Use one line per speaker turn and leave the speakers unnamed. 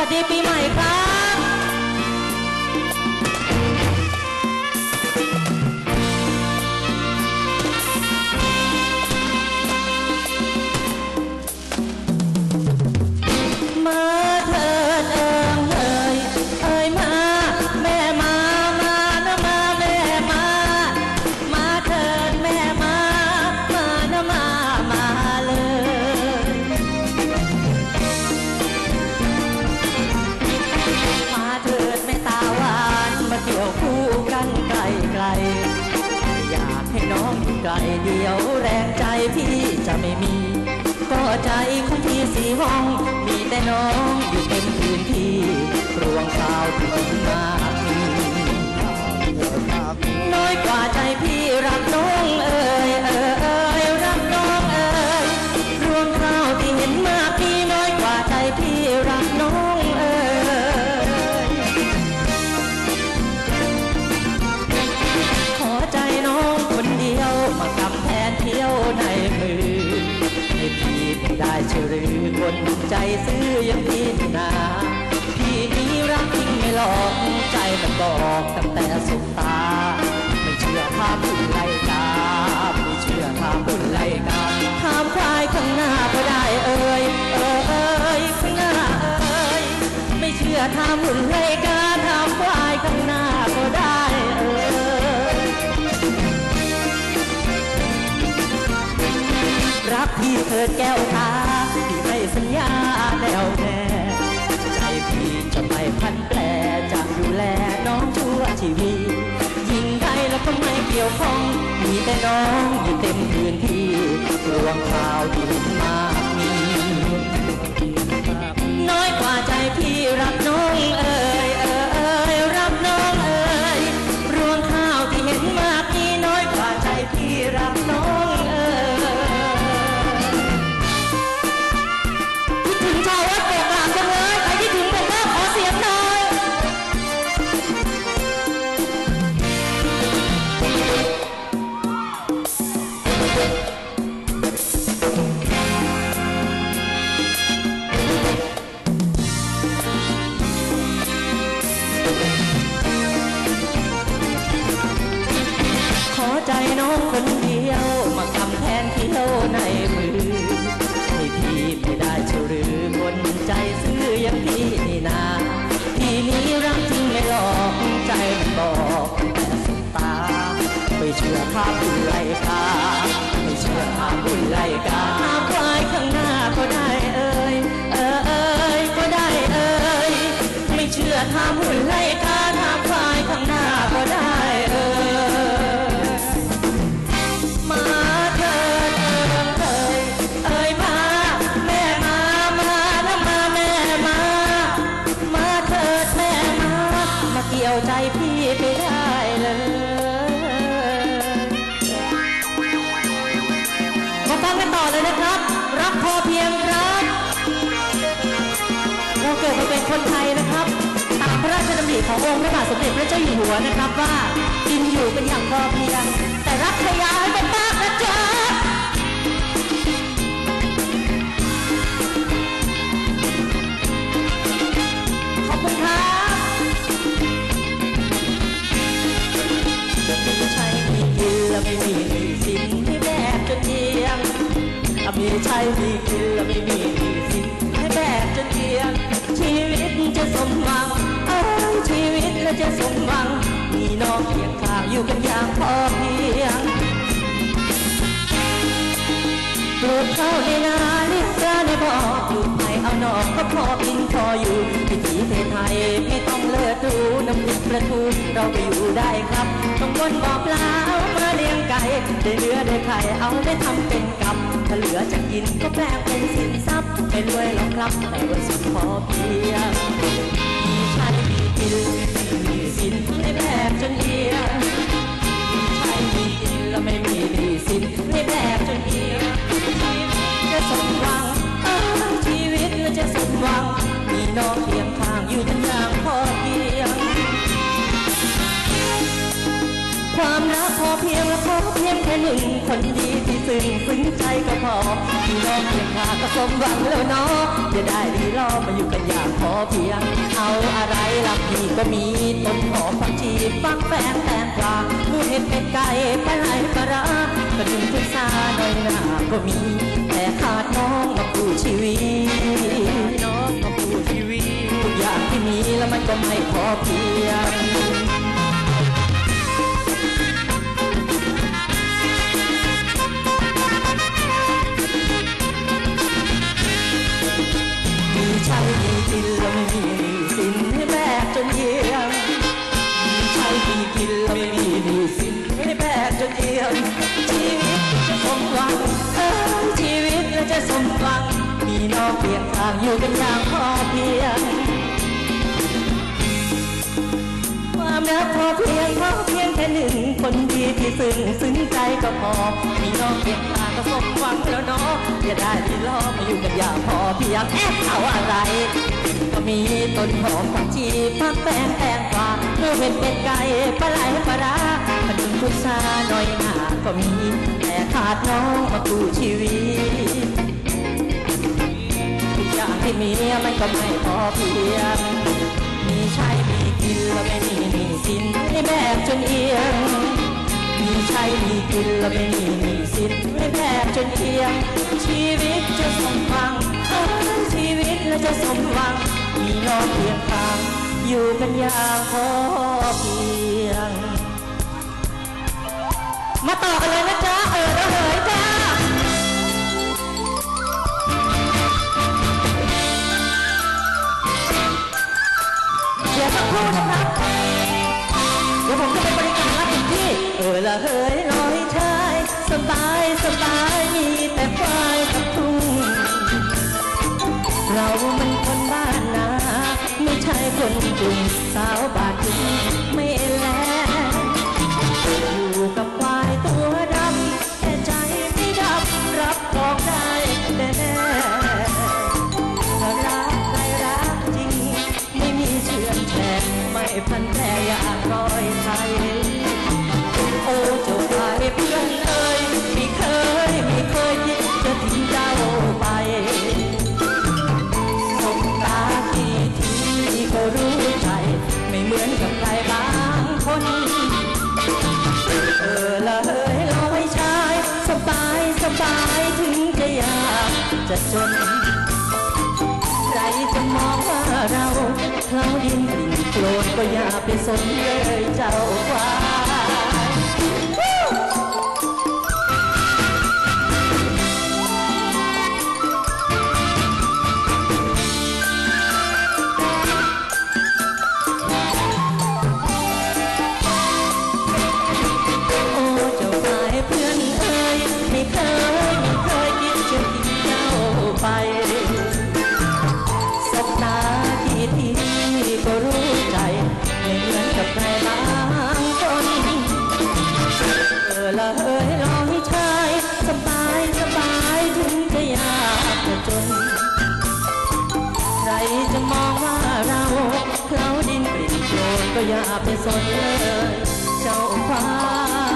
วั ไกลเดียวแรงใจพี่จะไม่มี ก็ใจของพี่สีห้อง มีแต่น้องอยู่เป็นพื้นที่ เชื่อหรือคนใจซื้อย่างพี่นี่นาพี่นี้รักจริงไม่หลอกใจมันบอกตั้งแต่สุดตา ไม่เชื่อถามบุญไล่กาไม่เชื่อถามบุญไล่กาถามควายข้างหน้าก็ได้เอ่ยเอ่ยเอ่ยข้างหน้าเอ่ยไม่เชื่อถามบุญไล่กาถามควายข้างหน้าก็ได้เอ่ยรักพี่เถิดแก้วตา สัญญาแน่วแน่ใจพี่จะไม่พันแปรจะดูแลน้องชั่วชีวิตยิ่งใดแล้วก็ไม่เกี่ยวข้อง มีแต่น้องอยู่เต็มพื้นที่รวงข้าวดินมากมีน้อยกว่าใจพี่รักน้องเอ่ยเอ่ยรักน้องเอ่ยรวงข้าวที่เห็นมากนี่น้อยกว่าใจพี่รัก ใจพี่ไปได้เลยมาฟังกันต่อเลยนะครับ รักพอเพียงครับเราเกิดมาเป็นคนไทยนะครับ ตามพระราชดำริขององค์พระบาทสมเด็จพระเจ้าอยู่หัวนะครับว่ากินอยู่เป็นอย่างพอเพียง แต่รักพยาให้เป็นมา ใช้มีกินแล้วไม่มีหนี้สิให้แบกจนเอียงชีวิตจะสมหวังเอ้ยชีวิตแล้วจะสมหวัง มีน้องเคียงข้างอยู่กันอย่างพอเพียงปลูกข้าวในนาเลี้ยงปลาในบ่อปลูกไผ่เอาหนอกก็พอกินพออยู่วิถีไทยไม่ต้องเลิศดูน้ำพริกปลาทูเราไปอยู่ได้ครับต้องบนบ่อปลาเอามาเลี้ยงไก่ได้เนื้อได้ไข่เอาไปทำเป็นกับ ถ้าเหลือจะกินก็แปลงเป็นสินทรัพย์ไม่รวยหรอกครับแต่ว่าสุดพอเพียงมีใช้มีกินมีสินให้แบบจนเอียงใช่มีกินแล้วไม่มีหนี้สิน งและพอเพียงแค่หนึ่งคนดีที่ซื่องซึ้งใจก็พอพี่น้องเพียงข้าก็สมหวังแล้วเนาะอย่าได้ดีรอมาอยู่กันอย่างพอเพียง เอาอะไรล่ะพี่ก็มีต้นหอมผักชีฟักแฟงแตงกวาหมูเห็ดเป็ดไก่ปลาไหลปลาร้ากระดิ่งพุทราหน่อยหน้าก็มี แต่ขาดน้องมาคู่ชีวิต
น้องมาปูชีวิต
ทุกอย่างที่มีแล้วมันก็ไม่พอเพียง ใช้มีกินแล้วไม่มีหนี้สินให้แบกจนเยี่ยมมีใช้มีกินแล้วไม่มีหนี้สินให้แบกจนเยี่ยมชีวิตจะสมหวังเออชีวิตแล้วจะสมหวังมีน้องเพียงทางอยู่กันอย่างพอเพียง รักพอเพียงพอเพียงแค่หนึ่งคนดีที่ซึ้งซึ้งใจก็พอ มีน้องเพียงตาก็สมหวังแล้วเนาะอย่าได้ที่รอมาอยู่กันอย่าพอเพียงแอบเอาอะไร ก็มีต้นหอมผักชีผักแป้งแตงกวาหมูเห็ดเป็ดไก่ปลาไหลปลาร้าขนมพุทราหน่อยหนาก็มีแต่ขาดน้องมากู้ชีวิตทุกอย่างที่มีมันก็ไม่พอเพียง ใช้มีกินแล้วไม่มีหนี้สินให้แบกจนเอียง มีใช้มีกินแล้วไม่มีหนี้สินให้แบกจนเอียง ชีวิตจะสมหวังเออชีวิตแล้วจะสมหวัง มีน้องเพียงข้างอยู่กันอย่างพอเพียง มาต่อกันเลยนะจ๊ะ คนก จะจน ใครจะมองว่าเราเคล้าดินกลิ่นโกรนก็อย่าไปสนเลยเจ้าควา อย่าไปสนเลย เจ้าฟ้า